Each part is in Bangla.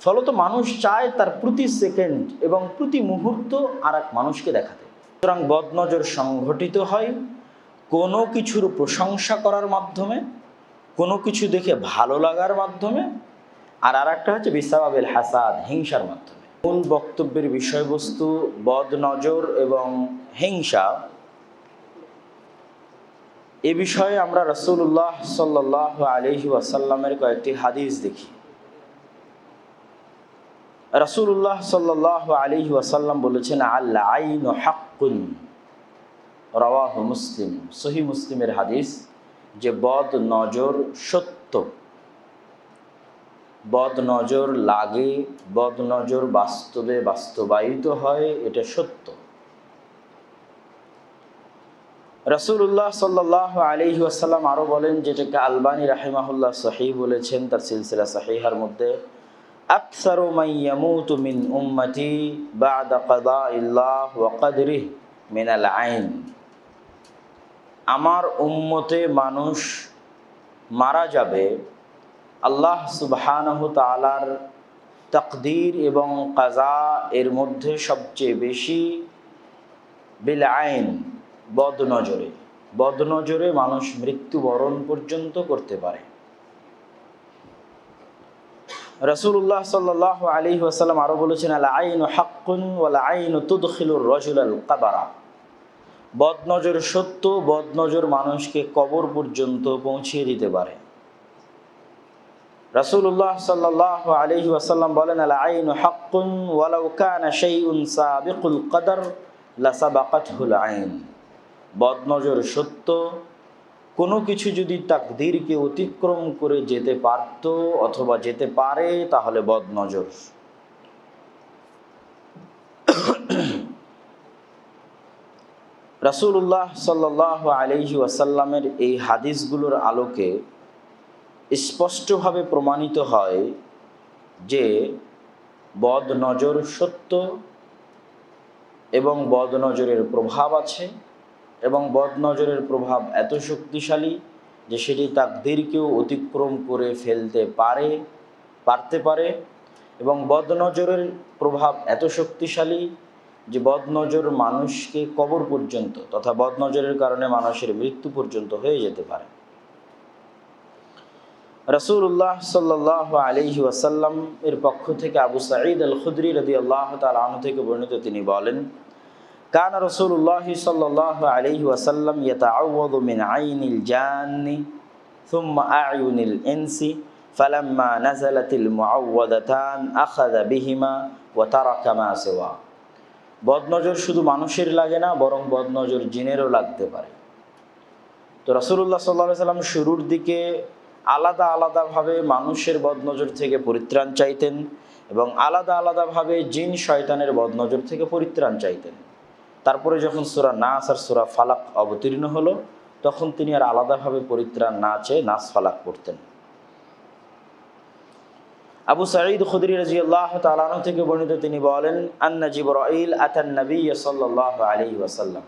ফলত মানুষ চায় তার প্রতি সেকেন্ড এবং প্রতি মুহূর্ত আর এক মানুষকে দেখাতে। সুতরাং বদনজর সংঘটিত হয় কোনো কিছুর প্রশংসা করার মাধ্যমে, কোনো কিছু দেখে ভালো লাগার মাধ্যমে, আর আর একটা হচ্ছে বিসাবাবেল হাসাদ, হিংসার মাধ্যমে। মূল বক্তব্যের বিষয়বস্তু বদনজর এবং হিংসা? এ বিষয়ে আমরা রসুল্লাহ সাল্লাহ আলহি ওয়াসাল্লামের কয়েকটি হাদিস দেখি। রসুল্লাহ সাল্লাহ আলহি ওয়াসাল্লাম বলেছেন আল্লাহ আইন হাক্কুন। রওয়াহ মুসলিম। সহি মুসলিমের হাদিস যে বদ নজর সত্য। বদ নজর লাগে, বদ নজর বাস্তবে বাস্তবায়িত হয়, এটা সত্য। রসুল্লাহ সাল্লাহ আলহি আসাল্লাম আরও বলেন, যেটাকে আলবানী রাহেমাহুল্লাহ সাহি বলেছেন, তার সিলসিলা সাহিহার মধ্যে আকসারু মাইয়ামুতু মিন উম্মতি বাদা কাদা ইল্লাহ ওয়াকাদরিহ মিনাল আইন আমার উম্মতে মানুষ মারা যাবে, আল্লাহ সুবহানাহু তালার তকদির এবং কাজা এর মধ্যে সবচেয়ে বেশি বিল আইন, বদনজরে। বদনজরে মানুষ মৃত্যুবরণ পর্যন্ত করতে পারে। রসুল্লাহ সাল্লাহ আলী ওয়াসাল্লাম আরও বলেছেন, আল আইন হাক্কুন আইন তুদখিলুর রজুল আল কাবারা। বদনজর সত্য, বদনজর মানুষকে কবর পর্যন্ত পৌঁছিয়ে দিতে পারে। রসুল্লাহ সাল্লাহ আলহি ওয়াসাল্লাম বলেন, আল আইন হাক্কুন ওয়ালাউ কানা শাইউন সাবিকুল কদর লাসাবাকাতহুল আইন। বদনজর সত্য কোনো কিছু যদি তাকদিরকে অতিক্রম করে যেতে পারত অথবা যেতে পারে, তাহলে বদনজর। রাসুল্লাহ সাল্লাহ আলহি ওয়াসাল্লামের এই হাদিসগুলোর আলোকে স্পষ্টভাবে প্রমাণিত হয় যে বদ নজর সত্য এবং বদ নজরের প্রভাব আছে। এবং বদ নজরের প্রভাব এত শক্তিশালী যে সেটি তাকদিরকেও অতিক্রম করে ফেলতে পারে, পারতে পারে এবং বদ নজরের প্রভাব এত শক্তিশালী যে বদনজর মানুষকে কবর পর্যন্ত তথা বদনজরের কারণে মানুষের মৃত্যু পর্যন্ত হয়ে যেতে পারে। রসুল্লাহ সাল্লাহ আলহি ওয়াসাল্লাম এর পক্ষ থেকে আবু সাঈদ আল খুদরি রদি আল্লাহ তালন থেকে বর্ণিত তিনি বলেন কান রসুল্লাহ সাল্লাহ আলহি ওয়াসাল্লাম يتعوض من عين الجان ثم أعين الإنس فلما نزلت المعوذتان أخذ بهما وترك ما سواه বদনজর শুধু মানুষের লাগে না বরং বদনজর জিনেরও লাগতে পারে তো রসুল্লাহ সাল্লা সাল্লাম শুরুর দিকে আলাদা আলাদাভাবে মানুষের বদনজর থেকে পরিত্রাণ চাইতেন এবং আলাদা আলাদাভাবে জিন শয়তানের বদনজর থেকে পরিত্রাণ চাইতেন তারপরে যখন সুরা নাস আর সুরা ফালাক অবতীর্ণ হলো, তখন তিনি আর আলাদাভাবে পরিত্রাণ না চেয়ে নাস ফালাক পড়তেন। আবু সাঈদ খুদরি রাজি আল্লাহ তালানো থেকে বর্ণিত তিনি বলেন, আন্না জিবরাইল আতান নবী সাল্লাহ আলী ওয়াসাল্লাম।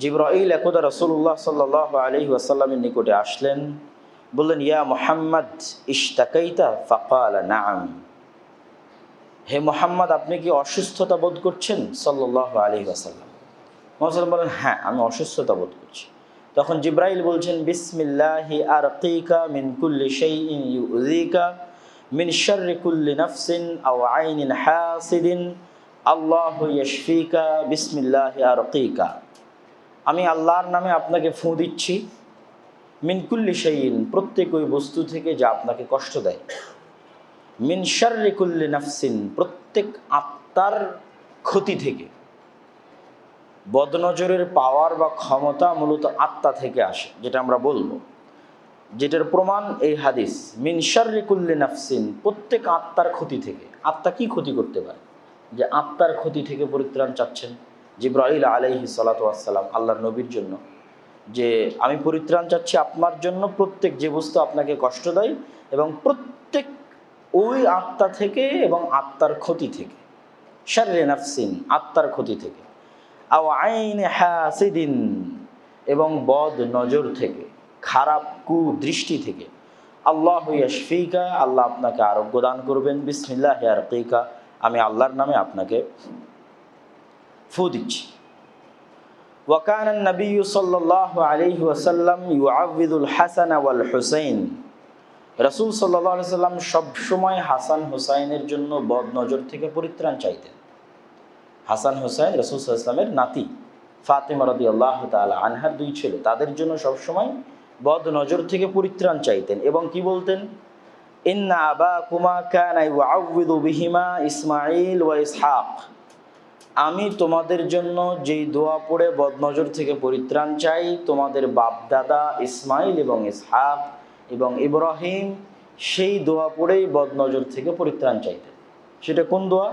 জিবরাইল একদা রসুল্লাহ সাল্লাহ আলী ওয়াসাল্লামের নিকটে আসলেন, বললেন, ইয়া মোহাম্মদ, ইশতাকাইতা? ফাকাল নাম হে মোহাম্মদ, আপনি কি অসুস্থতা বোধ করছেন? সাল্লাহ আলী ওয়াসাল্লাম। মোহাম্মদ বলেন হ্যাঁ আমি অসুস্থতা বোধ করছি। তখন জিব্রাইল বলছেন, বিসমিল্লাহি আর মিন কুল্লি শাইইন ইউযিকা মিন শাররি কুল্লি নাফসিন আও আইনিন হাসিদিন। আল্লাহ ইয়াশফিকা বিসমিল্লাহি আরকিকা। আমি আল্লাহর নামে আপনাকে ফুঁ দিচ্ছি। মিনকুল্লি শাইইন, প্রত্যেক ওই বস্তু থেকে যা আপনাকে কষ্ট দেয়। মিন শাররি নাফসিন, প্রত্যেক আত্মার ক্ষতি থেকে। বদনজরের পাওয়ার বা ক্ষমতা মূলত আত্মা থেকে আসে, যেটা আমরা বলব। যেটার প্রমাণ এই হাদিস মিনসারি কুল্লি নাফসিন, প্রত্যেক আত্মার ক্ষতি থেকে। আত্মা কি ক্ষতি করতে পারে? যে আত্মার ক্ষতি থেকে পরিত্রাণ চাচ্ছেন। জিব্রাহিল আলাইহি সালাতাম আল্লাহর নবীর জন্য। যে আমি পরিত্রাণ চাচ্ছি আপনার জন্য, প্রত্যেক যে বস্তু আপনাকে কষ্ট দেয় এবং প্রত্যেক ওই আত্মা থেকে এবং আত্মার ক্ষতি থেকে। শারে নাফসিন, আত্মার ক্ষতি থেকে। আও আইন হাসিদিন, এবং বদ নজর থেকে, খারাপ কুদৃষ্টি থেকে। আল্লাহ ইয়াশফিকা, আল্লাহ আপনাকে আরোগ্য দান করবেন। বিসমিল্লাহ আরকিকা আমি আল্লাহর নামে আপনাকে ফু দিচ্ছি। ওয়াকান নবী সাল্লাহ আলহি ওয়াসাল্লাম ইউআবিদুল হাসান ওয়াল হুসাইন রসুল সাল্লাহ সাল্লাম সবসময় হাসান হুসাইনের জন্য বদ নজর থেকে পরিত্রাণ চাইতেন। হাসান হুসাইন রসুল সাল্লামের নাতি, ফাতেমা রদি আল্লাহ তালা আনহার দুই ছেলে, তাদের জন্য সবসময় বদ নজর থেকে পরিত্রাণ চাইতেন এবং কি বলতেন? ইন্না আবা কুমা কান আউবিদু বিহিমা ইসমাইল ওয়া ইসহাক। আমি তোমাদের জন্য যেই দোয়া পড়ে বদনজর থেকে পরিত্রাণ চাই, তোমাদের বাপদাদা ইসমাইল এবং ইসহাক এবং ইব্রাহিম সেই দোয়া পড়েই বদনজর থেকে পরিত্রাণ চাইতেন। সেটা কোন দোয়া?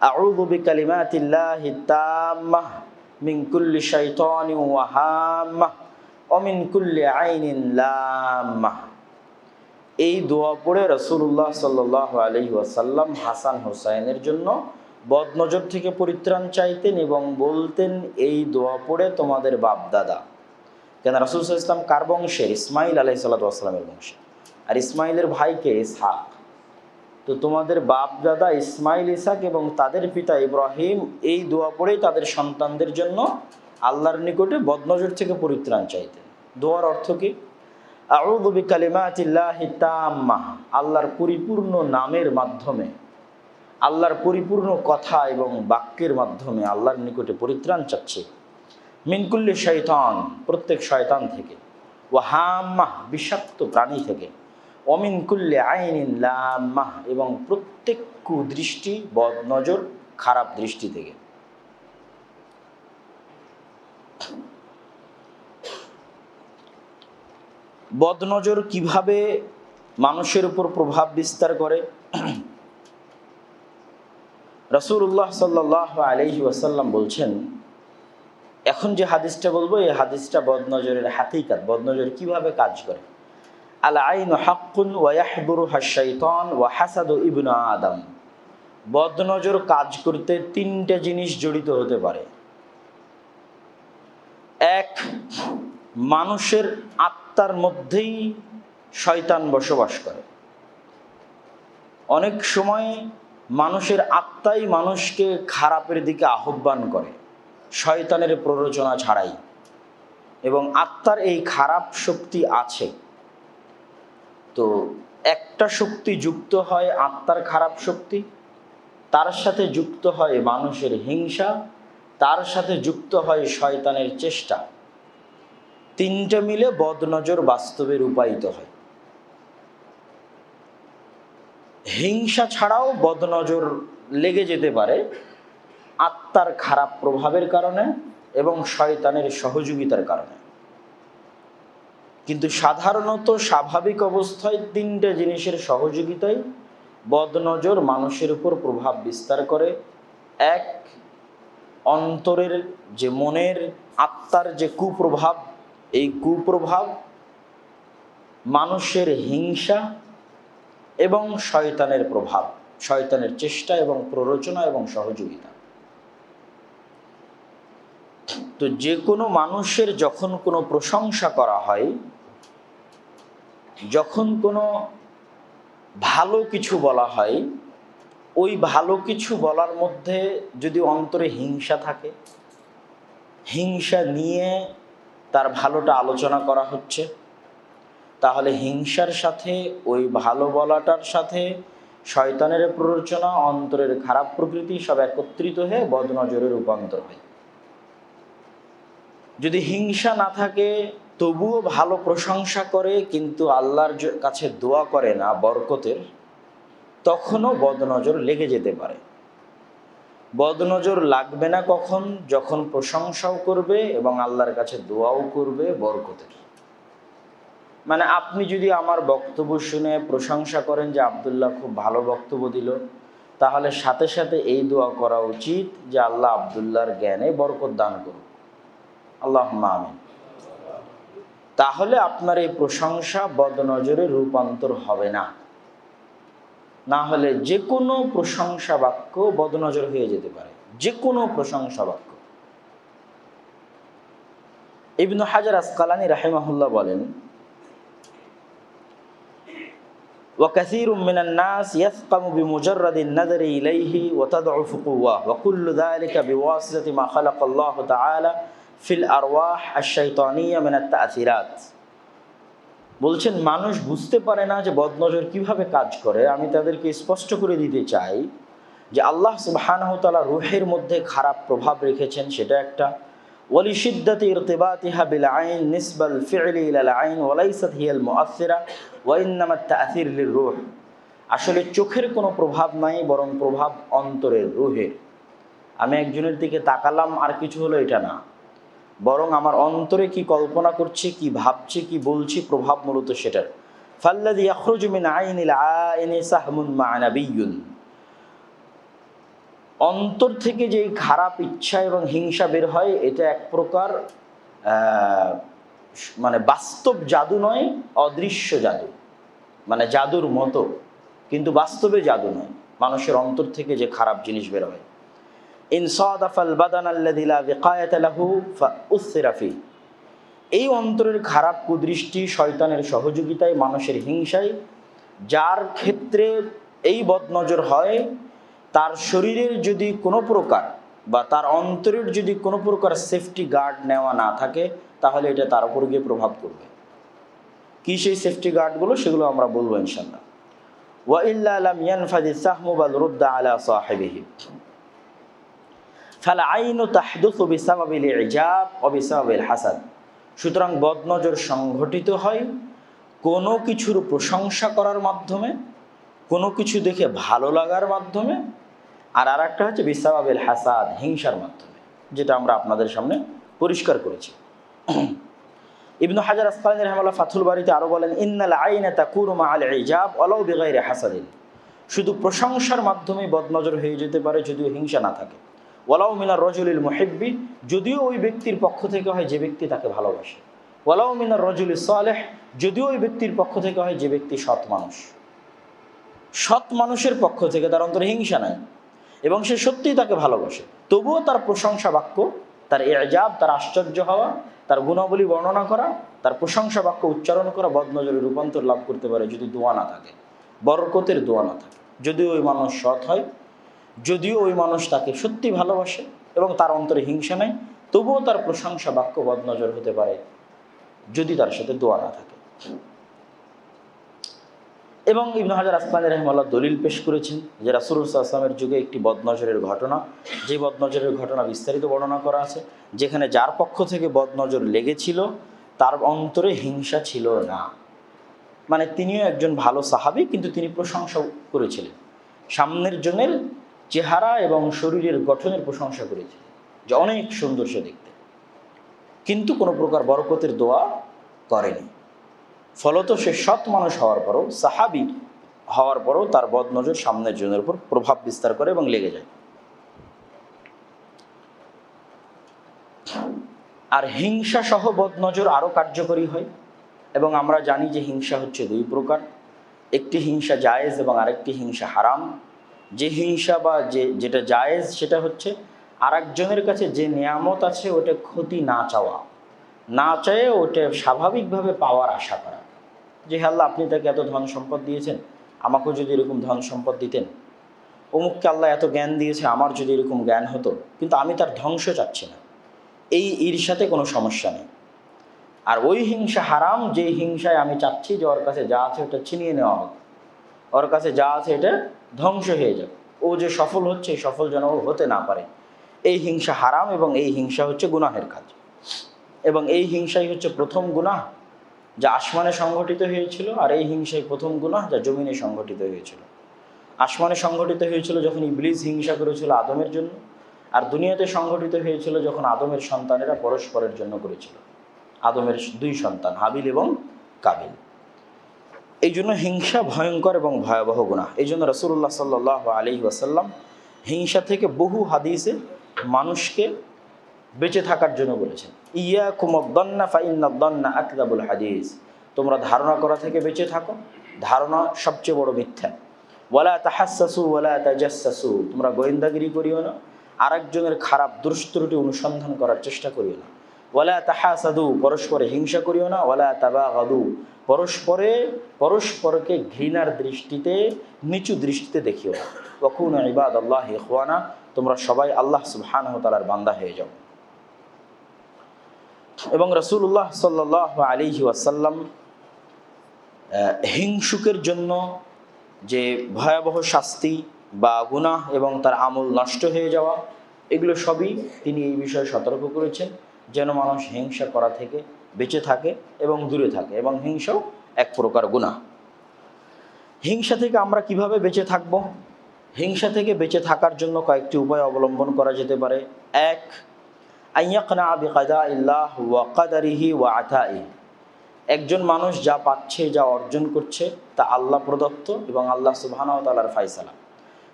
আউযু বিকালিমাতিল্লাহি তাম্মাহ মিন কুল্লি শাইতানিন ওয়া হাম্মাহ ওয়া মিন কুল্লি আইনিন এই দোয়া পড়ে রসুল্লাহ সাল্লাহ আলহি ওয়াসাল্লাম হাসান হোসাইনের জন্য বদনজর থেকে পরিত্রাণ চাইতেন এবং বলতেন, এই দোয়া পড়ে তোমাদের বাপ দাদা কেন রাসুল ইসলাম কার বংশের? ইসমাইল আলাহি সাল্লাতামের বংশে। আর ইসমাইলের ভাইকে ইসহাক। তো তোমাদের বাপ দাদা ইসমাইল ইসাক এবং তাদের পিতা ইব্রাহিম এই দোয়া পড়েই তাদের সন্তানদের জন্য আল্লাহর নিকটে বদনজর থেকে পরিত্রাণ চাইতেন। দোয়ার অর্থ কি? আউদুবি কালিমাতিল্লাহি তাম্মা। আল্লাহর পরিপূর্ণ নামের মাধ্যমে, আল্লাহর পরিপূর্ণ কথা এবং বাক্যের মাধ্যমে আল্লাহর নিকটে পরিত্রাণ চাচ্ছে। মিনকুল্লি শৈতান প্রত্যেক শয়তান থেকে। ও হাম্মাহ বিষাক্ত প্রাণী থেকে। অমিনকুল্লে আইনিন লাম্মাহ এবং প্রত্যেক কুদৃষ্টি বদনজর খারাপ দৃষ্টি থেকে। বদনজর কীভাবে মানুষের উপর প্রভাব বিস্তার করে? রসুল্লাহ সাল্লাহ আলহি ওয়াসাল্লাম বলছেন এখন যে হাদিসটা বলব, এই হাদিসটা বদনজরের হাতিকাত বদনজর কীভাবে কাজ করে? আল আইন হাক্কুন ওয়াহবুরু হাসাইতন ওয়া হাসাদু ইবনু আদম। বদনজর কাজ করতে তিনটে জিনিস জড়িত হতে পারে। এক, মানুষের আত্মার মধ্যেই শয়তান বসবাস করে। অনেক সময় মানুষের আত্মাই মানুষকে খারাপের দিকে আহ্বান করে। শয়তানের প্ররোচনা ছাড়াই। এবং আত্মার এই খারাপ শক্তি আছে। তো একটা শক্তি যুক্ত হয় আত্মার খারাপ শক্তি, তার সাথে যুক্ত হয় মানুষের হিংসা, তার সাথে যুক্ত হয় শয়তানের চেষ্টা। তিনটা মিলে বদনজর বাস্তবে রূপায়িত হয়। হিংসা ছাড়াও বদনজর লেগে যেতে পারে আত্মার খারাপ প্রভাবের কারণে এবং শয়তানের সহযোগিতার কারণে। কিন্তু সাধারণত স্বাভাবিক অবস্থায় তিনটে জিনিসের সহযোগিতায় বদনজর মানুষের উপর প্রভাব বিস্তার করে। এক, অন্তরের যে মনের আত্মার যে কুপ্রভাব, এই কুপ্রভাব মানুষের হিংসা এবং শয়তানের প্রভাব, শয়তানের চেষ্টা এবং প্ররোচনা এবং সহযোগিতা। তো যে কোনো মানুষের যখন কোনো প্রশংসা করা হয়, যখন কোনো ভালো কিছু বলা হয়, ওই ভালো কিছু বলার মধ্যে যদি অন্তরে হিংসা থাকে, হিংসা নিয়ে তার ভালোটা আলোচনা করা হচ্ছে, তাহলে হিংসার সাথে, ওই ভালো বলাটার সাথে শয়তানের প্ররোচনা, অন্তরের খারাপ প্রকৃতি সব একত্রিত হয়ে বদনজরে রূপান্তর হয়। যদি হিংসা না থাকে, তবুও ভালো প্রশংসা করে, কিন্তু আল্লাহর কাছে দোয়া করে না বরকতের, তখনও বদনজর লেগে যেতে পারে। বদনজর লাগবে না কখন? যখন প্রশংসাও করবে এবং আল্লাহর কাছে দোয়াও করবে বরকতের। মানে আপনি যদি আমার বক্তব্য শুনে প্রশংসা করেন যে আবদুল্লাহ খুব ভালো বক্তব্য দিল, তাহলে সাথে সাথে এই দোয়া করা উচিত যে আল্লাহ আবদুল্লাহর জ্ঞানে বরকত দান করুক। আল্লাহ আমিন তাহলে আপনার এই প্রশংসা বদনজরে রূপান্তর হবে না না হলে যে কোনো প্রশংসা বাক্য বদনজর হয়ে যেতে পারে যে কোনো প্রশংসা বাক্য ইবনু হাজার আসকালানি রাহেমাহুল্লাহ বলেন وكثير من الناس يثقم بمجرد النظر إليه وتضعف قواه وكل ذلك بواسطة ما خلق الله تعالى ফিল আরওয়াহ আশাইতানিয়া মেনা তাসিরাত বলছেন, মানুষ বুঝতে পারে না যে বদনজর কীভাবে কাজ করে। আমি তাদেরকে স্পষ্ট করে দিতে চাই যে আল্লাহ সুবাহানহতালা রুহের মধ্যে খারাপ প্রভাব রেখেছেন, সেটা একটা। ওয়ালি সিদ্ধাতে ইরতেবাতিহা বিল আইন, নিসবাল ফিরলি ইলাল আইন ওয়ালাইসাত হিয়াল মুআসিরা ওয়াইন্নামা তাসির লিল রুহ। আসলে চোখের কোনো প্রভাব নাই, বরং প্রভাব অন্তরের রুহের। আমি একজনের দিকে তাকালাম, আর কিছু হলো এটা না। বরং আমার অন্তরে কি কল্পনা করছে, কি ভাবছে, কি বলছি, প্রভাব মূলত সেটার। ফাল্লাদি ইয়াখরুজু মিন আইনিল আইনি অন্তর থেকে যে খারাপ ইচ্ছা এবং হিংসা বের হয়, এটা এক প্রকার মানে বাস্তব জাদু নয়, অদৃশ্য জাদু। মানে জাদুর মতো। কিন্তু বাস্তবে জাদু নয়। মানুষের অন্তর থেকে যে খারাপ জিনিস বের হয়। এই অন্তরের খারাপ কুদৃষ্টি শয়তানের সহযোগিতায়, মানুষের হিংসায়, যার ক্ষেত্রে এই বদনজর হয়, তার শরীরের যদি কোনো প্রকার বা তার অন্তরের যদি কোনো প্রকার সেফটি গার্ড নেওয়া না থাকে, তাহলে এটা তার উপর গিয়ে প্রভাব করবে কি সেই সেফটি গার্ডগুলো সেগুলো আমরা বলব ইনশাল্লাহ ওয়া ইল্লা লাম ইয়ানফাদি সাহমু বাল রুদ্দা আলা সাহিবিহি। ফালা আইনু তাহদুসু বিসাবাবিল ইজাব ও বিসাবাবিল হাসাদ। সুতরাং বদনজর সংঘটিত হয় কোনো কিছুর প্রশংসা করার মাধ্যমে, কোনো কিছু দেখে ভালো লাগার মাধ্যমে, আর আর একটা হচ্ছে বিসাবাবিল হাসাদ, হিংসার মাধ্যমে, যেটা আমরা আপনাদের সামনে পরিষ্কার করেছি। ইবনু হাজার আসকালানি রহমাল্লাহ ফাথুল বাড়িতে আরও বলেন, ইন্নাল আইনে তাকুর মা আল ইজাব অলাউ বেগাইরে হাসাদিন। শুধু প্রশংসার মাধ্যমে বদনজর হয়ে যেতে পারে, যদিও হিংসা না থাকে। ওয়ালাউ মিনার রজুলিল মুহিব্বি, যদিও ওই ব্যক্তির পক্ষ থেকে হয় যে ব্যক্তি তাকে ভালোবাসে। ওয়ালাউ মিনার রজুল সালেহ, যদিও ওই ব্যক্তির পক্ষ থেকে হয় যে ব্যক্তি সৎ মানুষ। সৎ মানুষের পক্ষ থেকে তার অন্তরে হিংসা নাই, এবং সে সত্যিই তাকে ভালোবাসে। তবুও তার প্রশংসা বাক্য, তার এজাব, তার আশ্চর্য হওয়া, তার গুণাবলী বর্ণনা করা, তার প্রশংসা বাক্য উচ্চারণ করা বদনজরে রূপান্তর লাভ করতে পারে যদি দোয়া না থাকে, বরকতের দোয়া না থাকে। যদিও ওই মানুষ সৎ হয় যদিও ওই মানুষ তাকে সত্যি ভালোবাসে এবং তার অন্তরে হিংসা নেই, তবুও তার প্রশংসা বাক্য বদনজর হতে পারে যদি তার সাথে দোয়া না থাকে। এবং ইবনু হাজার আসমানি রহমাল্লাহ দলিল পেশ করেছেন যে রাসুল আসলামের যুগে একটি বদনজরের ঘটনা, যে বদনজরের ঘটনা বিস্তারিত বর্ণনা করা আছে, যেখানে যার পক্ষ থেকে বদনজর লেগেছিল, তার অন্তরে হিংসা ছিল না। মানে তিনিও একজন ভালো সাহাবি, কিন্তু তিনি প্রশংসা করেছিলেন। সামনের জনের চেহারা এবং শরীরের গঠনের প্রশংসা করেছে যে অনেক সুন্দর সে দেখতে। কিন্তু কোনো প্রকার বরকতের দোয়া করেনি। ফলত সে সৎ মানুষ হওয়ার পরও, সাহাবি হওয়ার পরও তার বদনজর সামনের জনের উপর প্রভাব বিস্তার করে এবং লেগে যায়। আর হিংসা সহ বদনজর আরও কার্যকরী হয় এবং আমরা জানি যে হিংসা হচ্ছে দুই প্রকার। একটি হিংসা জায়েজ এবং আরেকটি হিংসা হারাম। যে হিংসা বা যে, যেটা জায়েজ সেটা হচ্ছে আরেকজনের কাছে যে নিয়ামত আছে ওটা ক্ষতি না চাওয়া। না চায়ে ওটা স্বাভাবিকভাবে পাওয়ার আশা করা। যে আল্লাহ, আপনি তাকে এত ধন সম্পদ দিয়েছেন, আমাকেও যদি এরকম ধন সম্পদ দিতেন। অমুককে আল্লাহ এত জ্ঞান দিয়েছে, আমার যদি এরকম জ্ঞান হতো, কিন্তু আমি তার ধ্বংস চাচ্ছি না। এই ঈর্ষাতে কোনো সমস্যা নেই। আর ওই হিংসা হারাম, যে হিংসায় আমি চাচ্ছি যে ওর কাছে যা আছে ওটা ছিনিয়ে নেওয়া হোক। ওর কাছে যা আছে এটা ধ্বংস হয়ে যাক ও যে সফল হচ্ছে সফল যেন হতে না পারে। এই হিংসা হারাম এবং এই হিংসা হচ্ছে গুনাহের কাজ। এবং এই হিংসাই হচ্ছে প্রথম গুনাহ, যা আসমানে সংঘটিত হয়েছিল, আর এই হিংসাই প্রথম গুনাহ, যা জমিনে সংঘটিত হয়েছিল। আসমানে সংঘটিত হয়েছিল যখন ইবলিস হিংসা করেছিল আদমের জন্য, আর দুনিয়াতে সংঘটিত হয়েছিল যখন আদমের সন্তানেরা পরস্পরের জন্য করেছিল। আদমের দুই সন্তান, হাবিল এবং কাবিল। এই জন্য হিংসা ভয়ঙ্কর এবং ভয়াবহ গুণা। এই জন্য রসুল্লাহ সাল্লাহ আলি ওয়াসাল্লাম হিংসা থেকে বহু হাদিসে মানুষকে বেঁচে থাকার জন্য বলেছেন। ইয়া কুমদ্দন্না ফাইন্নাদ্দন্না আকদাবুল হাদিস। তোমরা ধারণা করা থেকে বেঁচে থাকো। ধারণা সবচেয়ে বড় মিথ্যা। ওয়ালা তাহাসু ওয়ালা তাজাসু তোমরা গোয়েন্দাগিরি করিও না। আরেকজনের খারাপ দুষ্ত্রুটি অনুসন্ধান করার চেষ্টা করিও না। ওয়ালা তাহাসাদু। পরস্পরে হিংসা করিও না। ওয়ালা তাবা পরস্পরে, পরস্পরকে ঘৃণার দৃষ্টিতে, নিচু দৃষ্টিতে দেখিও কখন ইবাদ আল্লাহ ইখওয়ানা, তোমরা সবাই আল্লাহ সুবহানাহু ওয়া তাআলার বান্দা হয়ে যাও। এবং রসুল্লাহ সাল্লাহ আলিহি ওয়াসাল্লাম হিংসুকের জন্য যে ভয়াবহ শাস্তি বা গুনাহ এবং তার আমল নষ্ট হয়ে যাওয়া, এগুলো সবই তিনি এই বিষয়ে সতর্ক করেছেন। যেন মানুষ হিংসা করা থেকে বেঁচে থাকে এবং দূরে থাকে এবং হিংসাও এক প্রকার গুনাহ। হিংসা থেকে আমরা কীভাবে বেঁচে থাকব? হিংসা থেকে বেঁচে থাকার জন্য কয়েকটি উপায় অবলম্বন করা যেতে পারে। এক, আইয়াকনা বিকাদা ইল্লাহ ওয়া কাদারিহি ওয়া আতাই। একজন মানুষ যা পাচ্ছে, যা অর্জন করছে, তা আল্লাহ প্রদত্ত এবং আল্লাহ সুবহানাহু তালার ফাইসালা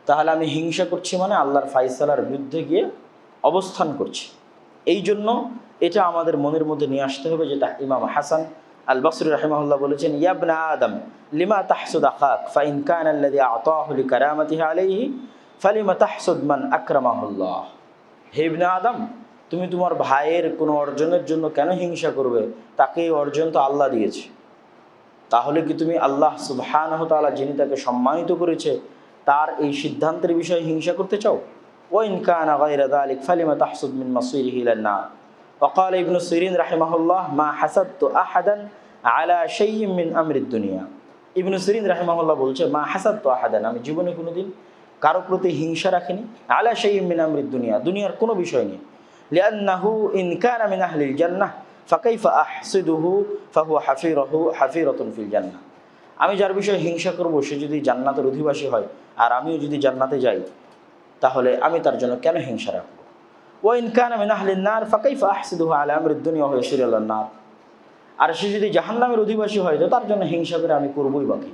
তাহলে আমি হিংসা করছি মানে আল্লাহর ফাইসালার বিরুদ্ধে গিয়ে অবস্থান করছি। এই জন্য এটা আমাদের মনের মধ্যে নিয়ে আসতে হবে, যেটা ইমাম হাসান আল বসরি রাহিমাহুল্লাহ বলেছেন ইয়াবনা আদম, লিমা তাহসুদ আখাক? ফাইন কান আল্লাযী আতাহু লিকারামাতিহি আলাইহি, ফালিমা তাহসুদ মান আকরামাহুল্লাহ? হে ইবনে আদম, তুমি তোমার ভাইয়ের কোনো অর্জনের জন্য কেন হিংসা করবে? তাকে এই অর্জন তো আল্লাহ দিয়েছে। তাহলে কি তুমি আল্লাহ সুবহানাহু তাআলা, যিনি তাকে সম্মানিত করেছে, তার এই সিদ্ধান্তের বিষয়ে হিংসা করতে চাও? ওয়াইন কানা গায়রা যালিক, ফালিমা তাহসুদ মিন মাসিরিহি ইলান অকাল ইবনু সিরিন রাহেমাহুল্লাহ মা হাসাদ্দ আহাদান আলা শাইয়িম মিন আমরিদ দুনিয়া ইবনু সিরিন রাহেমাহুল্লাহ বলছে মা হাসাদ্দ আহাদান আমি জীবনে কোনোদিন কারও প্রতি হিংসা রাখিনি। আলা শাইয়িম মিন আমরিদ দুনিয়া দুনিয়ার কোনো বিষয় নেই। লিআন্নাহু ইন কানা মিন আহলিল জান্নাহ, ফাকাইফা আহসিদুহু ফাহু হাফিরহু হাফিরতুন ফিল জান্নাহ. আমি যার বিষয়ে হিংসা করব, সে যদি জান্নাতের অধিবাসী হয়, আর আমিও যদি জান্নাতে যাই, তাহলে আমি তার জন্য কেন হিংসা রাখব? ইয়াসিরু আলান নার। আর সে যদি জাহান্নামের অধিবাসী হয়, তো তার জন্য হিংসা করে আমি করবই বাকি।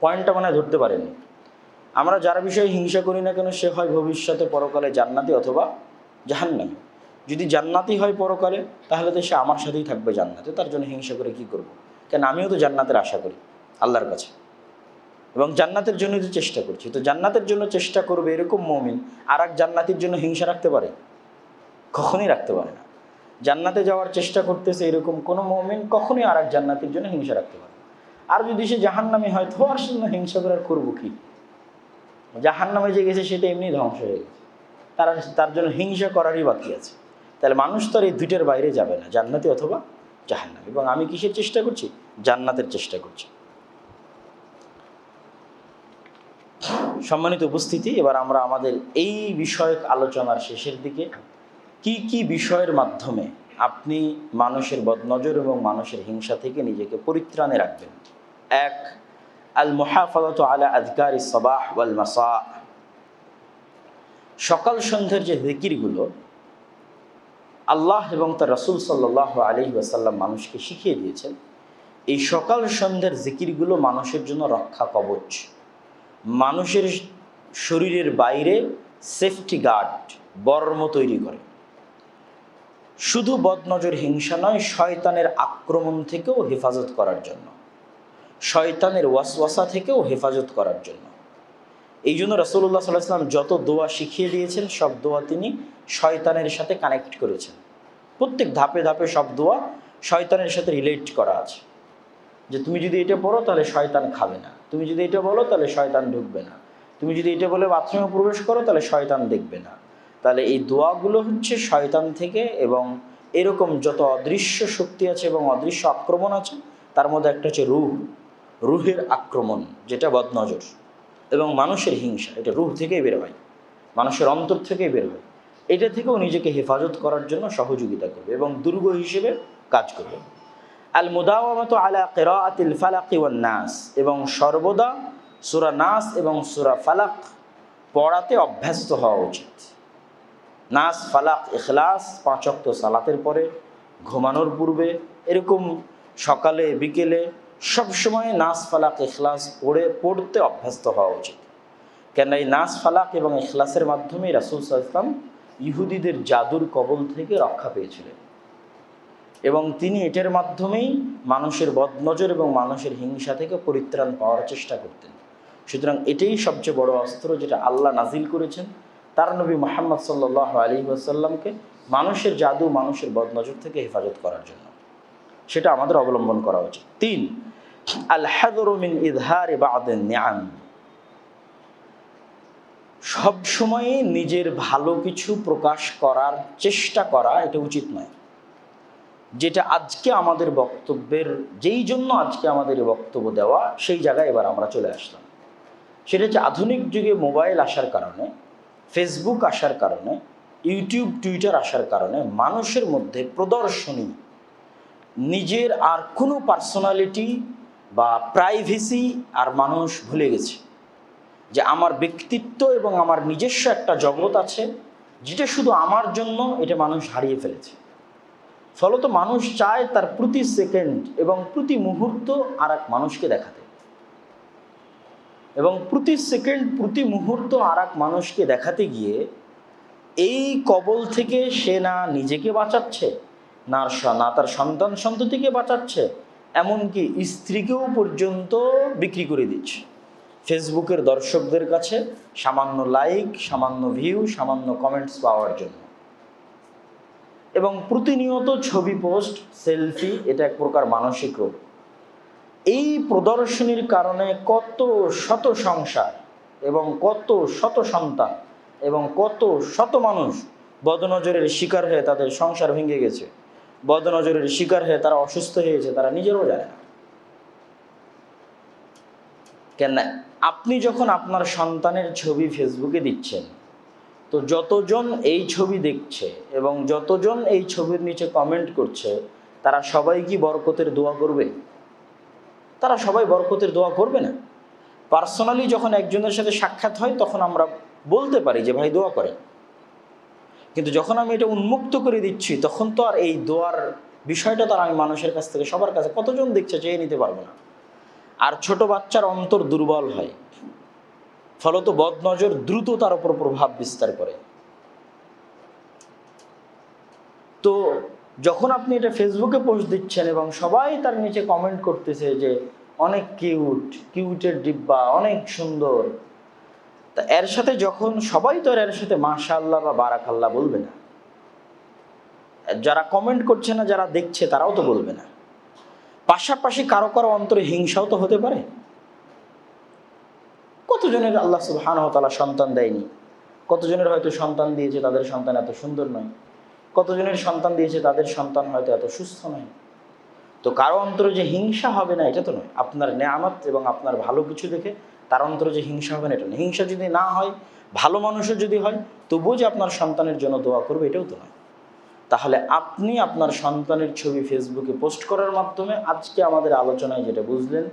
পয়েন্টটা মানে ধরতে পারেনি। আমরা যার বিষয়ে হিংসা করি না কেন, সে হয় ভবিষ্যতে পরকালে জান্নাতি অথবা জাহান্নামী। যদি জান্নাতি হয় পরকালে, তাহলে তো সে আমার সাথেই থাকবে জান্নাতে। তার জন্য হিংসা করে কি করব। কেন আমিও তো জান্নাতের আশা করি, আল্লাহর কাছে। এবং জান্নাতের জন্য তো চেষ্টা করছি, তো জান্নাতের জন্য চেষ্টা করবে এরকম মমিন আর এক জান্নাতির জন্য হিংসা রাখতে পারে? কখনই রাখতে পারে না। জান্নাতে যাওয়ার চেষ্টা করতেছে এরকম কোনো মমিন, কখনোই আর এক জান্নাতির জন্য হিংসা রাখতে পারে আর যদি সে জাহান্নামি হয়, তো আর জন্য হিংসা করার করব কি? জাহান্নামে যে গেছে সেটা এমনি ধ্বংস হয়ে গেছে। তার তার জন্য হিংসা করারই বাকি আছে। তাহলে মানুষ তো আর এই দুইটার বাইরে যাবে না, জান্নাতি অথবা জাহান্নাম। এবং আমি কিসের চেষ্টা করছি? জান্নাতের চেষ্টা করছি। সম্মানিত উপস্থিতি, এবার আমরা আমাদের এই বিষয়ক আলোচনার শেষের দিকে কি কি বিষয়ের মাধ্যমে আপনি মানুষের বদনজর এবং মানুষের হিংসা থেকে নিজেকে পরিত্রাণে রাখবেন? এক আল মুহাফাজত আলা আজকার সবাহ ওয়াল মাসা। সকাল সন্ধ্যের যে জিকিরগুলো, আল্লাহ এবং তার রসুল সাল্লাহ আলি ওয়াসাল্লাম মানুষকে শিখিয়ে দিয়েছেন, এই সকাল সন্ধ্যের জিকিরগুলো মানুষের জন্য রক্ষা কবচ। মানুষের শরীরের বাইরে সেফটি গার্ড বর্ম তৈরি করে। শুধু বদনজর হিংসা নয়, শয়তানের আক্রমণ থেকেও হেফাজত করার জন্য। শয়তানের ওয়াসওয়াসা থেকেও হেফাজত করার জন্য। এই জন্য রসুল্লাহ সাল্লাহ যত দোয়া শিখিয়ে দিয়েছেন, সব দোয়া তিনি শয়তানের সাথে কানেক্ট করেছেন। প্রত্যেক ধাপে ধাপে সব দোয়া শয়তানের সাথে রিলেট করা আছে। যে তুমি যদি এটা পড়ো, তাহলে শয়তান খাবে না। তুমি যদি এটা বলো, তাহলে শয়তান ঢুকবে না। তুমি যদি এটা বলে বাথরুমে প্রবেশ করো, তাহলে শয়তান দেখবে না। তাহলে এই দোয়াগুলো হচ্ছে শয়তান থেকে এবং এরকম যত অদৃশ্য শক্তি আছে এবং অদৃশ্য আক্রমণ আছে, তার মধ্যে একটা হচ্ছে রুহ। রুহের আক্রমণ, যেটা বদনজর। এবং মানুষের হিংসা, এটা রুহ থেকেই বের হয়। মানুষের অন্তর থেকেই বের হয়। এটা থেকেও নিজেকে হেফাজত করার জন্য সহযোগিতা করবে এবং দুর্গ হিসেবে কাজ করবে। আল মুদাওয়ামত আলা কেরাতিল ফালাক ওয়ান নাস। এবং সর্বদা সুরা নাস এবং সুরা ফালাক পড়াতে অভ্যস্ত হওয়া উচিত। নাস, ফালাক, ইখলাস পাঁচক্ত সালাতের পরে ঘুমানোর পূর্বে এরকম সকালে, বিকেলে সবসময় নাস, ফালাক, ইখলাস পড়ে, পড়তে অভ্যস্ত হওয়া উচিত। কেন এই নাস, ফালাক এবং ইখলাসের মাধ্যমে রাসুল সাল্লাম ইহুদিদের জাদুর কবল থেকে রক্ষা পেয়েছিলেন। এবং তিনি এটার মাধ্যমেই মানুষের বদনজর এবং মানুষের হিংসা থেকে পরিত্রাণ পাওয়ার চেষ্টা করতেন। সুতরাং এটাই সবচেয়ে বড় অস্ত্র যেটা আল্লাহ নাজিল করেছেন। তার নবী মোহাম্মদ সাল্লাহ আলী ওয়াসাল্লামকে মানুষের জাদু, মানুষের বদনজর থেকে হেফাজত করার জন্য। সেটা আমাদের অবলম্বন করা উচিত। তিন আল হাদরমিন ইদহার বাদের নিয়াম সবসময় নিজের ভালো কিছু প্রকাশ করার চেষ্টা করা এটা উচিত নয়। যেটা আজকে আমাদের বক্তব্যের, যেই জন্য আজকে আমাদের বক্তব্য দেওয়া, সেই জায়গায় এবার আমরা চলে আসলাম। সেটা হচ্ছে আধুনিক যুগে মোবাইল আসার কারণে, ফেসবুক আসার কারণে, ইউটিউব, টুইটার আসার কারণে মানুষের মধ্যে প্রদর্শনী, নিজের আর কোনো পার্সোনালিটি বা প্রাইভেসি আর মানুষ ভুলে গেছে। যে আমার ব্যক্তিত্ব এবং আমার নিজস্ব একটা জগৎ আছে, যেটা শুধু আমার জন্য এটা মানুষ হারিয়ে ফেলেছে। ফলত মানুষ চায় তার প্রতি সেকেন্ড এবং প্রতি মুহূর্ত আর এক মানুষকে দেখাতে। এবং প্রতি সেকেন্ড, প্রতি মুহূর্ত আর এক মানুষকে দেখাতে গিয়ে এই কবল থেকে সে না নিজেকে বাঁচাচ্ছে, না না তার সন্তান সন্ততিকে বাঁচাচ্ছে, এমনকি স্ত্রীকেও পর্যন্ত বিক্রি করে দিচ্ছে। ফেসবুকের দর্শকদের কাছে সামান্য লাইক সামান্য ভিউ সামান্য কমেন্টস পাওয়ার জন্য। এবং প্রতিনিয়ত ছবি পোস্ট, সেলফি, এটা এক প্রকার মানসিক রোগ। এই প্রদর্শনীর কারণে কত শত সংসার এবং কত শত সন্তান এবং কত শত মানুষ বদনজরের শিকার হয়ে তাদের সংসার ভেঙে গেছে। বদনজরের শিকার হয়ে তারা অসুস্থ হয়েছে তারা নিজেরও জানে না। কেন আপনি যখন আপনার সন্তানের ছবি ফেসবুকে দিচ্ছেন তো যতজন এই ছবি দেখছে এবং যতজন এই ছবির নিচে কমেন্ট করছে, তারা সবাই কি বরকতের দোয়া করবে? তারা সবাই বরকতের দোয়া করবে না? পার্সোনালি যখন একজনের সাথে সাক্ষাৎ হয়, তখন আমরা বলতে পারি যে, ভাই, দোয়া করে কিন্তু যখন আমি এটা উন্মুক্ত করে দিচ্ছি, তখন তো আর এই দোয়ার বিষয়টা তো আমি মানুষের কাছ থেকে, সবার কাছে, কতজন দেখছে চেয়ে নিতে পারব না? আর ছোট বাচ্চার অন্তর দুর্বল হয়। ফলত বদনজর দ্রুত তার উপর প্রভাব বিস্তার করে। তো যখন আপনি এটা ফেসবুকে পোস্ট দিচ্ছেন এবং সবাই তার নিচে কমেন্ট করতেছে যে, অনেক কিউট কিউটের ডিব্বা, অনেক সুন্দর। তা এর সাথে যখন সবাই তো এর সাথে মাশাল্লাহ বা বারাকাল্লাহ বলবে না। যারা কমেন্ট করছে না, যারা দেখছে, তারাও তো বলবে না। পাশাপাশি কারও কারও অন্তরে হিংসাও তো হতে পারে। কতজনের আল্লাহ সুবহান তালা সন্তান দেয়নি? কতজনের হয়তো সন্তান দিয়েছে তাদের সন্তান এত সুন্দর নয়? কতজনের সন্তান দিয়েছে তাদের সন্তান হয়তো এত সুস্থ নয়? তো কারও অন্তরে যে হিংসা হবে না, এটা তো নয়। আপনার নেয়ামত এবং আপনার ভালো কিছু দেখে তার অন্তরে যে হিংসা হবে না, এটা নয়। হিংসা যদি না হয়, ভালো মানুষও যদি হয়, তবুও যে আপনার সন্তানের জন্য দোয়া করবে, এটাও তো নয়। তাহলে আপনি আপনার সন্তানের ছবি ফেসবুকে পোস্ট করার মাধ্যমে আজকে আমাদের আলোচনায় যেটা বুঝলেন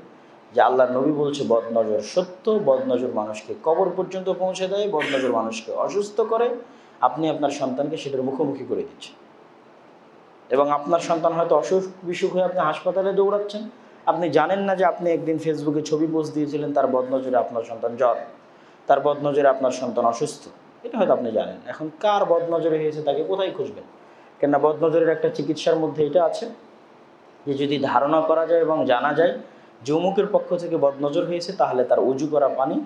যে আল্লাহ নবী বলছে, বদনজর সত্য, বদনজর মানুষকে কবর পর্যন্ত পৌঁছে দেয়, বদনজর মানুষকে অসুস্থ করে, আপনি আপনার সন্তানকে সেটার মুখোমুখি করে দিচ্ছেন। এবং আপনার সন্তান হয়তো অসুখ বিসুখ হয়ে আপনি হাসপাতালে দৌড়াচ্ছেন। আপনি জানেন না যে আপনি একদিন ফেসবুকে ছবি পোস্ট দিয়েছিলেন, তার বদনজরে আপনার সন্তান জ্বর, তার বদনজরে আপনার সন্তান অসুস্থ। এটা হয়তো আপনি জানেন। এখন কার বদনজরে হয়েছে তাকে কোথায় খুঁজবেন? কেননা বদনজরের একটা চিকিৎসার মধ্যে এটা আছে যে যদি ধারণা করা যায় এবং জানা যায় যে অমুকের পক্ষ থেকে বদনজর হয়েছে, তাহলে তার উজু করা পানি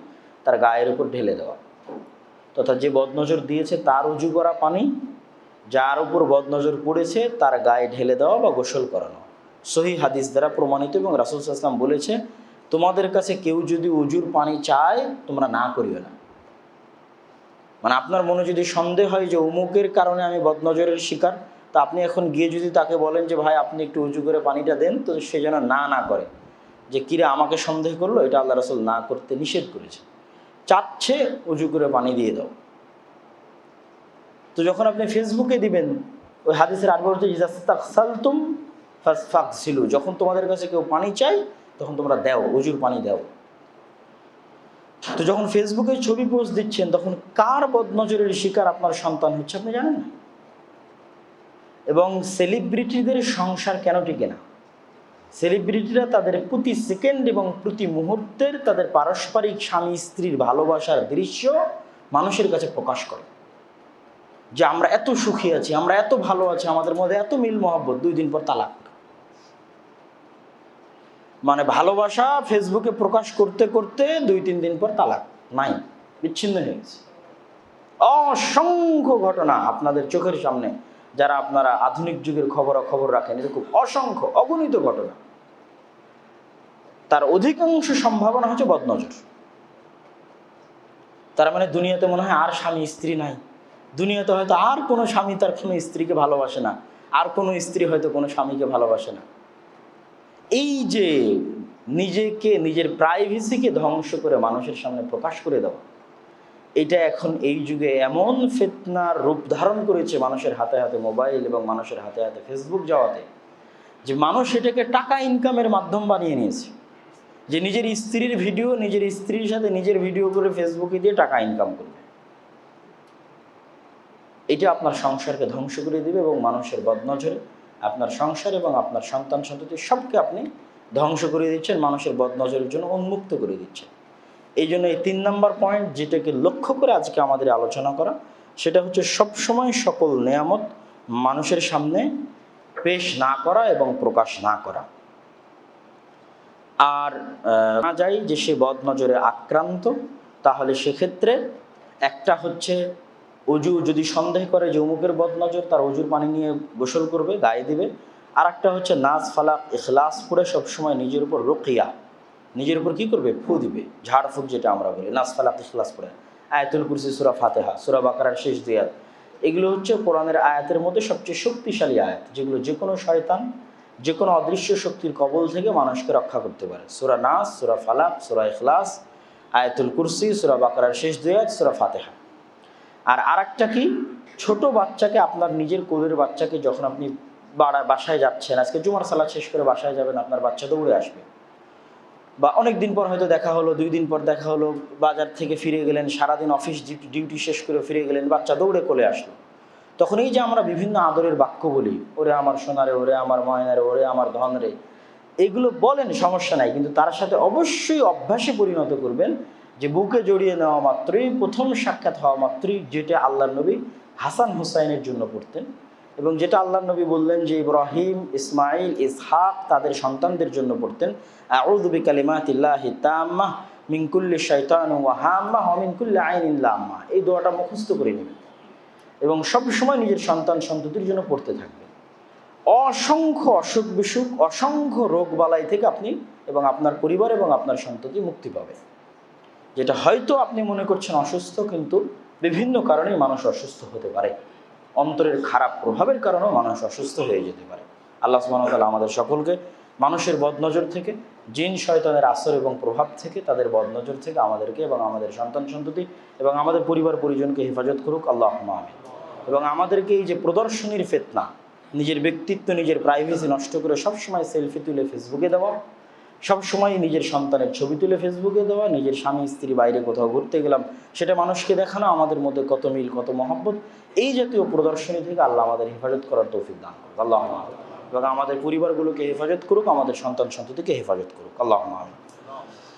তার গায়ের উপর ঢেলে দেওয়া। তথা যে বদনজর দিয়েছে, তার উজু করা পানি যার উপর বদনজর পড়েছে, তার গায়ে ঢেলে দেওয়া বা গোসল করানো। সহি হাদিস দ্বারা প্রমাণিত এবং রাসুল ইসলাম বলেছে, তোমাদের কাছে কেউ যদি উজুর পানি চায়, তোমরা না করিও না। মানে আপনার মনে যদি সন্দেহ হয় যে উমুকের কারণে আমি বদনজরের শিকার, তা আপনি এখন গিয়ে যদি তাকে বলেন যে, ভাই, আপনি একটু উঁচু করে পানিটা দেন, তো সে যেন না না করে। যে কিরে আমাকে সন্দেহ করল, এটা আল্লাহ রসুল না করতে নিষেধ করেছে। চাচ্ছে উঁচু করে পানি দিয়ে দাও। তো যখন আপনি ফেসবুকে দিবেন, ওই হাদিসের ইজাস্তাকসালতুম ফাকসিলু যখন তোমাদের কাছে কেউ পানি চাই তখন তোমরা দাও, উজুর পানি দাও। তো যখন ফেসবুকে ছবি পোস্ট দিচ্ছেন, তখন কার বদনজরের শিকার আপনার সন্তান হচ্ছে, আপনি জানেন না? এবং সেলিব্রিটিদের সংসার কেন টিকে না? সেলিব্রিটিরা তাদের প্রতি সেকেন্ড এবং প্রতি মুহূর্তের তাদের পারস্পরিক স্বামী স্ত্রীর ভালোবাসার দৃশ্য মানুষের কাছে প্রকাশ করে। যে আমরা এত সুখী আছি, আমরা এত ভালো আছি, আমাদের মধ্যে এত মিল মহব্বত, দুই দিন পর তালাক। মানে ভালোবাসা ফেসবুকে প্রকাশ করতে করতে দুই, তিন দিন পর তালাক। নাই, বিচ্ছিন্ন হয়ে গেছে। অসংখ্য ঘটনা আপনাদের চোখের সামনে, যারা আপনারা আধুনিক যুগের খবরাখবর রাখেন এরকম অসংখ্য, অগণিত ঘটনা। তার অধিকাংশ সম্ভাবনা হচ্ছে বদনজর। তার মানে দুনিয়াতে মনে হয় আর স্বামী স্ত্রী নাই। দুনিয়াতে হয়তো আর কোনো স্বামী তার কোনো স্ত্রীকে ভালোবাসে না। আর কোনো স্ত্রী হয়তো কোনো স্বামীকে ভালোবাসে না। এই যে নিজেকে, নিজের প্রাইভেসিকে ধ্বংস করে মানুষের সামনে প্রকাশ করে দেওয়া, এটা এখন এই যুগে এমন ফেতনার রূপ ধারণ করেছে মানুষের হাতে হাতে মোবাইল এবং মানুষের হাতে হাতে ফেসবুক যাওয়াতে, যে মানুষ এটাকে টাকা ইনকামের মাধ্যম বানিয়ে নিয়েছে। যে নিজের স্ত্রীর ভিডিও, নিজের স্ত্রীর সাথে নিজের ভিডিও করে ফেসবুকে দিয়ে টাকা ইনকাম করবে। এটা আপনার সংসারকে ধ্বংস করে দিবে এবং মানুষের বদনজরে আপনার সংসার এবং আপনার সন্তান সন্ততি সবকে আপনি ধ্বংস করে দিচ্ছেন, মানুষের বদনজরের জন্য উন্মুক্ত করে দিচ্ছেন। এই জন্য এই তিন নম্বর পয়েন্ট যেটাকে লক্ষ্য করে আজকে আমাদের আলোচনা করা, সেটা হচ্ছে সবসময় সকল নেয়ামত মানুষের সামনে পেশ না করা এবং প্রকাশ না করা। আর না যাই যে সে বদনজরে আক্রান্ত, তাহলে সেক্ষেত্রে একটা হচ্ছে অজু, যদি সন্দেহ করে যে অমুকের বদনজর, তার অজুর পানি নিয়ে গোসল করবে, গায়ে দিবে। আর একটা হচ্ছে নাচ ফালাক, ইখলাস করে সবসময় নিজের উপর রোকিয়া। নিজের উপর কি করবে? ফু দিবে। ঝাড়ফুঁক যেটা আমরা বলি নাচ ফালাক, ইখলাস করে আয়াতুল কুরসি, সুরা ফাতেহা, সুরা বাকারার শেষ দুই আয়াত। এগুলো হচ্ছে কোরআনের আয়াতের মধ্যে সবচেয়ে শক্তিশালী আয়াত, যেগুলো যে কোনো শয়তান যে কোনো অদৃশ্য শক্তির কবল থেকে মানুষকে রক্ষা করতে পারে। সুরা নাস, সুরা ফালাক, সুরা ইখলাস, আয়াতুল কুরসি, সুরা বাকারার শেষ দুই আয়াত, সুরা ফাতেহা। আর আরেকটা কি? ছোট বাচ্চাকে আপনার নিজের কোলের বাচ্চাকে যখন আপনি বাড়া, বাসায় যাচ্ছেন, আজকে জুমার সালাদ শেষ করে বাসায় যাবেন, আপনার বাচ্চা দৌড়ে আসবে। বা অনেক দিন পর হয়তো দেখা হলো, দুই দিন পর দেখা হলো, বাজার থেকে ফিরে গেলেন, সারাদিন অফিস ডিউটি শেষ করে ফিরে গেলেন, বাচ্চা দৌড়ে কোলে আসলো। তখন এই যে আমরা বিভিন্ন আদরের বাক্য বলি, ওরে আমার সোনারে, ওরে আমার ময়নারে, ওরে আমার ধনরে, এগুলো বলেন সমস্যা নাই, কিন্তু তার সাথে অবশ্যই অভ্যাসে পরিণত করবেন যে বুকে জড়িয়ে নেওয়া মাত্রই, প্রথম সাক্ষাৎ হওয়া মাত্রই যেটা আল্লাহ নবী হাসান হুসাইনের জন্য পড়তেন এবং যেটা আল্লাহ নবী বললেন যে ইব্রাহিম, ইসমাইল, ইসহাক তাদের সন্তানদের জন্য পড়তেন আউযুবি কালিমাতিল্লাহি তাম্মাহ মিন কুল্লি শাইতান ওয়া হাম্মাহ ওয়া মিন কুল্লি আইনিন লাম্মাহ। এই দোয়াটা মুখস্থ করে নেবেন। এবং সব সময় নিজের সন্তান সন্ততির জন্য পড়তে থাকবে। অসংখ্য অসুখ বিসুখ, অসংখ্য রোগ বালাই থেকে আপনি এবং আপনার পরিবার এবং আপনার সন্ততি মুক্তি পাবে। যেটা হয়তো আপনি মনে করছেন অসুস্থ, কিন্তু বিভিন্ন কারণে মানুষ অসুস্থ হতে পারে। অন্তরের খারাপ প্রভাবের কারণেও মানুষ অসুস্থ হয়ে যেতে পারে। আল্লাহ সুবাহতাল্লাহ আমাদের সকলকে মানুষের বদনজর থেকে, জিন, শয়তানের আসর এবং প্রভাব থেকে তাদের বদনজর থেকে আমাদেরকে এবং আমাদের সন্তান সন্ততি এবং আমাদের পরিবার পরিজনকে হেফাজত করুক আল্লাহ আমিন এবং আমাদেরকে এই যে প্রদর্শনীর ফেতনা, নিজের ব্যক্তিত্ব, নিজের প্রাইভেসি নষ্ট করে সবসময় সেলফি তুলে ফেসবুকে দেওয়া, সবসময় নিজের সন্তানের ছবি তুলে ফেসবুকে দেওয়া, নিজের স্বামী, স্ত্রী বাইরে কোথাও ঘুরতে গেলাম, সেটা মানুষকে দেখানো, আমাদের মধ্যে কত মিল, কত মহব্বত, এই জাতীয় প্রদর্শনী থেকে আল্লাহ আমাদের হেফাজত করার তৌফিক দান করুক আল্লাহ। এবং আমাদের পরিবারগুলোকে হেফাজত করুক আমাদের সন্তান সন্ততিকে হেফাজত করুক আল্লাহ আমিন।